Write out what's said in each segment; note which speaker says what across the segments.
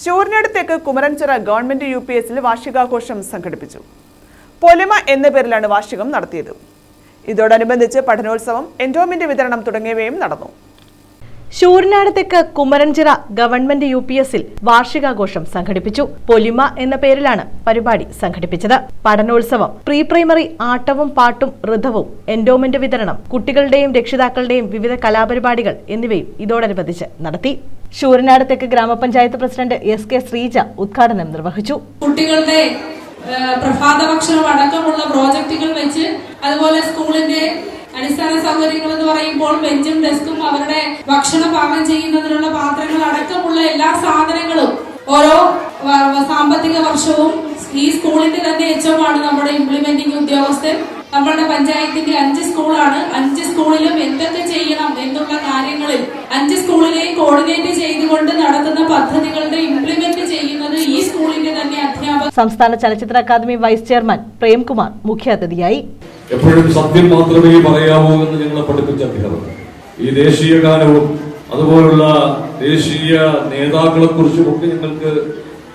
Speaker 1: ശൂരിനടുത്തേക്ക് Kumaranchira government U P എസിൽ വാർഷികാഘോഷം സംഘടിപ്പിച്ചു. പൊലിമ എന്ന പേരിലാണ് വാർഷികം നടത്തിയത്. ഇതോടനുബന്ധിച്ച് പഠനോത്സവം എൻഡോമിന്റെ വിതരണം തുടങ്ങിയവയും നടന്നു.
Speaker 2: Sooranad Kumaranchira government U P എസിൽ വാർഷികാഘോഷം സംഘടിപ്പിച്ചു. പൊലിമ എന്ന പേരിലാണ് പരിപാടി സംഘടിപ്പിച്ചത്. പഠനോത്സവം പ്രീ പ്രൈമറി ആട്ടവും പാട്ടും ഋതവും എൻഡോമെന്റ് വിതരണം കുട്ടികളുടെയും രക്ഷിതാക്കളുടെയും വിവിധ കലാപരിപാടികൾ എന്നിവയും ഇതോടനുബന്ധിച്ച് നടത്തി. ശൂരനാട് തെക്ക് ഗ്രാമപഞ്ചായത്ത് പ്രസിഡന്റ് എസ് കെ ശ്രീജ ഉദ്ഘാടനം നിർവഹിച്ചു.
Speaker 3: കുട്ടികളുടെ പ്രഭാത ഭക്ഷണം അടക്കമുള്ള പ്രോജക്റ്റുകൾ വെച്ച് അതുപോലെ സ്കൂളിന്റെ അടിസ്ഥാന സൗകര്യങ്ങൾ എന്ന് പറയുമ്പോൾ ബെഞ്ചും ഡെസ്കും അവരുടെ ഭക്ഷണം പാകം ചെയ്യുന്നതിനുള്ള പാത്രങ്ങൾ അടക്കമുള്ള എല്ലാ സാധനങ്ങളും ഓരോ സാമ്പത്തിക വർഷവും സ്കൂളിന്റെ തന്നെ എച്ചമാണ് നമ്മുടെ ഇംപ്ലിമെന്റിംഗ് ഉദ്യോഗസ്ഥൻ. നമ്മളുടെ പഞ്ചായത്തിന്റെ അഞ്ച് സ്കൂളാണ്. അഞ്ച് സ്കൂളിലും എന്തൊക്കെ ചെയ്യണം എന്നുള്ള കാര്യങ്ങളിൽ അഞ്ച് സ്കൂളിലെയും കോർഡിനേറ്റ് ചെയ്തുകൊണ്ട് നടത്തുന്ന പദ്ധതികളുടെ ഇംപ്ലിമെന്റ് ചെയ്യുന്നത് ഈ സ്കൂളിന്റെ തന്നെ അധ്യാപകർ
Speaker 2: സംസ്ഥാന ചലച്ചിത്ര അക്കാദമി വൈസ് ചെയർമാൻ പ്രേംകുമാർ മുഖ്യാതിഥിയായി.
Speaker 4: എപ്പോഴും സത്യം മാത്രമേ പറയാവൂ എന്ന് ഞങ്ങളെ പഠിപ്പിച്ച അധ്യാപകർ ഈ ദേശീയ ഗാനവും അതുപോലുള്ള ദേശീയ നേതാക്കളെ കുറിച്ചും ഒക്കെ ഞങ്ങൾക്ക്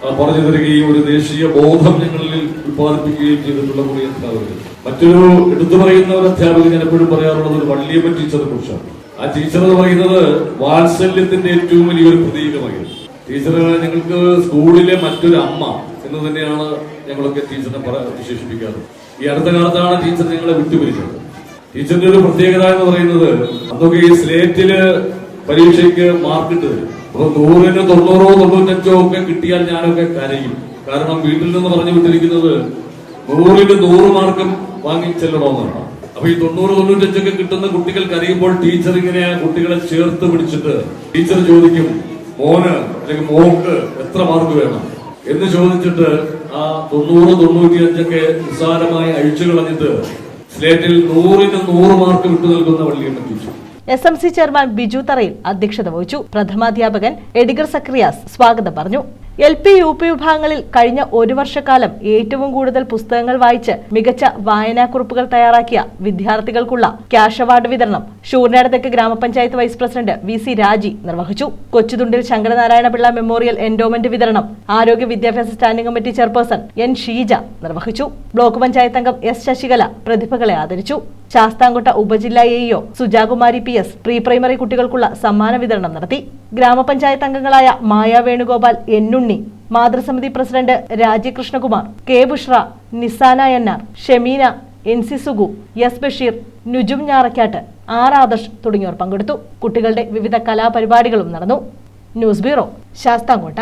Speaker 4: പറഞ്ഞു തരികയും ഒരു ദേശീയ ബോധം ഞങ്ങളിൽ ഉത്പാദിപ്പിക്കുകയും ചെയ്തിട്ടുള്ള കുറെ അധ്യാപകർ. മറ്റൊരു എടുത്തു പറയുന്ന ഒരു അധ്യാപകൻ ഞാൻ എപ്പോഴും പറയാറുള്ളത് ഒരു വള്ളിയമ്മ ടീച്ചറെ കുറിച്ചാണ്. ആ ടീച്ചർ എന്ന് പറയുന്നത് വാത്സല്യത്തിന്റെ ഏറ്റവും വലിയൊരു പ്രതീകമായിരുന്നു. ടീച്ചർ ഞങ്ങൾക്ക് സ്കൂളിലെ മറ്റൊരു അമ്മ എന്ന് തന്നെയാണ് ഞങ്ങളൊക്കെ ടീച്ചറിനെ വിശേഷിപ്പിക്കാറ്. ഈ അടുത്ത കാലത്താണ് ടീച്ചർ ഞങ്ങളെ വിട്ടുപിരിച്ചത് ടീച്ചറിന്റെ ഒരു പ്രത്യേകത എന്ന് പറയുന്നത് അന്നൊക്കെ ഈ സ്ലേറ്റിൽ പരീക്ഷയ്ക്ക് മാർക്ക് ഇട്ട് തരും. അപ്പൊ നൂറിന് തൊണ്ണൂറോ തൊണ്ണൂറ്റഞ്ചോ ഒക്കെ കിട്ടിയാൽ ഞാനൊക്കെ കരയും. കാരണം വീട്ടിൽ നിന്ന് പറഞ്ഞു വിട്ടിരിക്കുന്നത് നൂറിന് നൂറ് മാർക്കും വാങ്ങി ചെല്ലണമെന്നാണ് അപ്പൊ ഈ തൊണ്ണൂറ് തൊണ്ണൂറ്റഞ്ചൊക്കെ കിട്ടുന്ന കുട്ടികൾ കരയുമ്പോൾ ടീച്ചർ ഇങ്ങനെ കുട്ടികളെ ചേർത്ത് പിടിച്ചിട്ട് ടീച്ചർ ചോദിക്കും മോന് അല്ലെങ്കിൽ മോക്ക് എത്ര മാർക്ക് വേണം? എന്ന് ചോദിച്ചിട്ട് ആ തൊണ്ണൂറ് തൊണ്ണൂറ്റിയഞ്ചൊക്കെ നിസ്സാരമായി അഴിച്ചു കളഞ്ഞിട്ട് സ്ലേറ്റിൽ നൂറിന് നൂറ് മാർക്ക് വിട്ടു നൽകുന്ന വള്ളിയെണ്ണ teacher
Speaker 2: S M C chairman Biju Tharayil അധ്യക്ഷത വഹിച്ചു. പ്രഥമാധ്യാപകൻ എഡിഗർ സക്രിയാസ് സ്വാഗതം പറഞ്ഞു. എൽ പി യു പി വിഭാഗങ്ങളിൽ കഴിഞ്ഞ ഒരു വർഷക്കാലം ഏറ്റവും കൂടുതൽ പുസ്തകങ്ങൾ വായിച്ച് മികച്ച വായനാക്കുറിപ്പുകൾ തയ്യാറാക്കിയ വിദ്യാർത്ഥികൾക്കുള്ള ക്യാഷ് അവാർഡ് വിതരണം ഷൂർനാട് തെക്ക് ഗ്രാമപഞ്ചായത്ത് vice president V C Raji നിർവഹിച്ചു. കൊച്ചുതുണ്ടിൽ ശങ്കരനാരായണ പിള്ള മെമ്മോറിയൽ എൻഡോമെന്റ് വിതരണം. ആരോഗ്യ വിദ്യാഭ്യാസ standing committee chairperson N Sheeja നിർവഹിച്ചു. ബ്ലോക്ക് പഞ്ചായത്ത് അംഗം എസ് ശശികല പ്രതിഭകളെ ആദരിച്ചു. ശാസ്താംകോട്ട ഉപജില്ലാ AEO Sujakumari P S pre primary കുട്ടികൾക്കുള്ള സമ്മാന വിതരണം നടത്തി. ഗ്രാമപഞ്ചായത്ത് അംഗങ്ങളായ മായ വേണുഗോപാൽ എന്നുണ്ണി മാതൃസമിതി president Rajyakrishnakumar K Bushra Nisana N R Shemeena N C Sugu S Basheer Nujum Njarakkattu R Adarsh തുടങ്ങിയവർ പങ്കെടുത്തു. കുട്ടികളുടെ വിവിധ കലാപരിപാടികളും നടന്നു. News bureau Sasthamcotta.